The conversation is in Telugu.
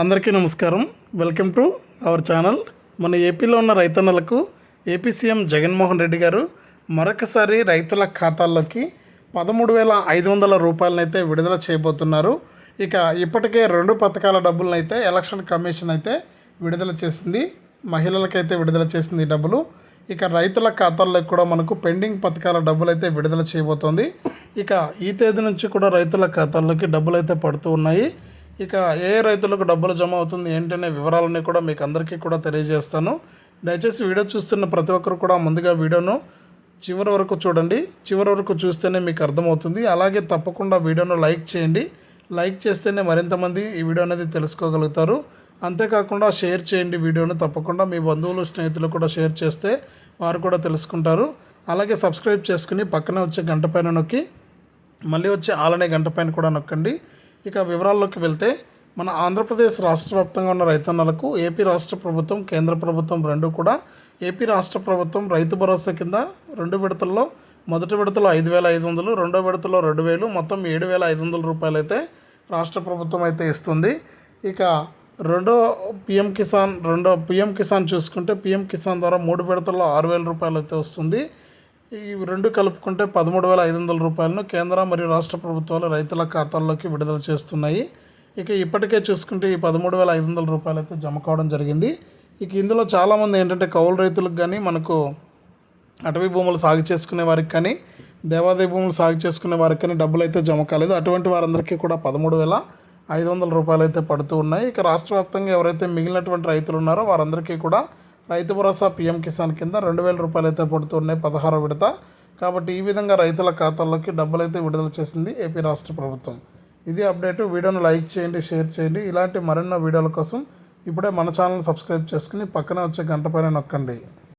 అందరికీ నమస్కారం. వెల్కమ్ టు అవర్ ఛానల్ మన ఏపీలో ఉన్న రైతన్నలకు ఏపీ సీఎం జగన్మోహన్ రెడ్డి గారు మరొకసారి రైతుల ఖాతాల్లోకి పదమూడు వేల ఐదు వందల రూపాయలనైతే విడుదల చేయబోతున్నారు. ఇక ఇప్పటికే రెండు పథకాల డబ్బులనైతే ఎలక్షన్ కమిషన్ అయితే విడుదల చేసింది. మహిళలకైతే విడుదల చేసింది డబ్బులు. ఇక రైతుల ఖాతాల్లో కూడా మనకు పెండింగ్ పథకాల డబ్బులు అయితే విడుదల చేయబోతోంది. ఇక ఈ తేదీ నుంచి కూడా రైతుల ఖాతాల్లోకి డబ్బులు అయితే పడుతూ ఉన్నాయి. ఇక ఏ రైతులకు డబ్బులు జమ అవుతుంది ఏంటనే వివరాలన్నీ కూడా మీకు అందరికీ కూడా తెలియజేస్తాను. దయచేసి వీడియో చూస్తున్న ప్రతి ఒక్కరు కూడా ముందుగా వీడియోను చివరి వరకు చూడండి. చివరి వరకు చూస్తేనే మీకు అర్థమవుతుంది. అలాగే తప్పకుండా వీడియోను లైక్ చేయండి. లైక్ చేస్తేనే మరింతమంది ఈ వీడియో అనేది తెలుసుకోగలుగుతారు. అంతేకాకుండా షేర్ చేయండి వీడియోను. తప్పకుండా మీ బంధువులు స్నేహితులు కూడా షేర్ చేస్తే వారు కూడా తెలుసుకుంటారు. అలాగే సబ్స్క్రైబ్ చేసుకుని పక్కనే వచ్చే గంట పైన నొక్కి మళ్ళీ వచ్చే ఆలనే గంట పైన కూడా నొక్కండి. ఇక వివరాల్లోకి వెళ్తే మన ఆంధ్రప్రదేశ్ రాష్ట్ర వ్యాప్తంగా ఉన్న రైతన్నలకు ఏపీ రాష్ట్ర ప్రభుత్వం కేంద్ర ప్రభుత్వం రెండు కూడా ఏపీ రాష్ట్ర ప్రభుత్వం రైతు భరోసా కింద రెండు విడతల్లో మొదటి విడతలో ఐదు వేల ఐదు వందలు రెండో విడతలో రెండు వేలు మొత్తం ఏడు వేల ఐదు వందల రూపాయలు అయితే రాష్ట్ర ప్రభుత్వం అయితే ఇస్తుంది. ఇక రెండో పిఎం కిసాన్ రెండో పిఎం కిసాన్ చూసుకుంటే పిఎం కిసాన్ ద్వారా మూడు విడతల్లో ఆరు వేల రూపాయలు అయితే వస్తుంది. ఈ రెండు కలుపుకుంటే పదమూడు వేల ఐదు వందల రూపాయలను కేంద్ర మరియు రాష్ట్ర ప్రభుత్వాలు రైతుల ఖాతాల్లోకి విడుదల చేస్తున్నాయి. ఇక ఇప్పటికే చూసుకుంటే ఈ పదమూడు వేల ఐదు వందల రూపాయలు అయితే జమ కావడం జరిగింది. ఇక ఇందులో చాలామంది ఏంటంటే కౌలు రైతులకు కానీ మనకు అటవీ భూములు సాగు చేసుకునే వారికి కానీ దేవాదాయ భూములు సాగు చేసుకునే వారికి కానీ డబ్బులు అయితే జమ కాలేదు. అటువంటి వారందరికీ కూడా పదమూడు వేల ఐదు వందల రూపాయలు అయితే పడుతూ ఉన్నాయి. ఇక రాష్ట్ర వ్యాప్తంగా ఎవరైతే మిగిలినటువంటి రైతులు ఉన్నారో వారందరికీ కూడా రైతు భరోసా పీఎం కిసాన్ కింద రెండు వేల రూపాయలు అయితే పడుతున్నాయి పదహారో విడత. కాబట్టి ఈ విధంగా రైతుల ఖాతాల్లోకి డబ్బులు అయితే విడుదల చేసింది ఏపీ రాష్ట్ర ప్రభుత్వం. ఇది అప్డేట్. వీడియోను లైక్ చేయండి షేర్ చేయండి. ఇలాంటి మరెన్నో వీడియోల కోసం ఇప్పుడే మన ఛానల్ సబ్స్క్రైబ్ చేసుకుని పక్కనే వచ్చే గంట పైన నొక్కండి.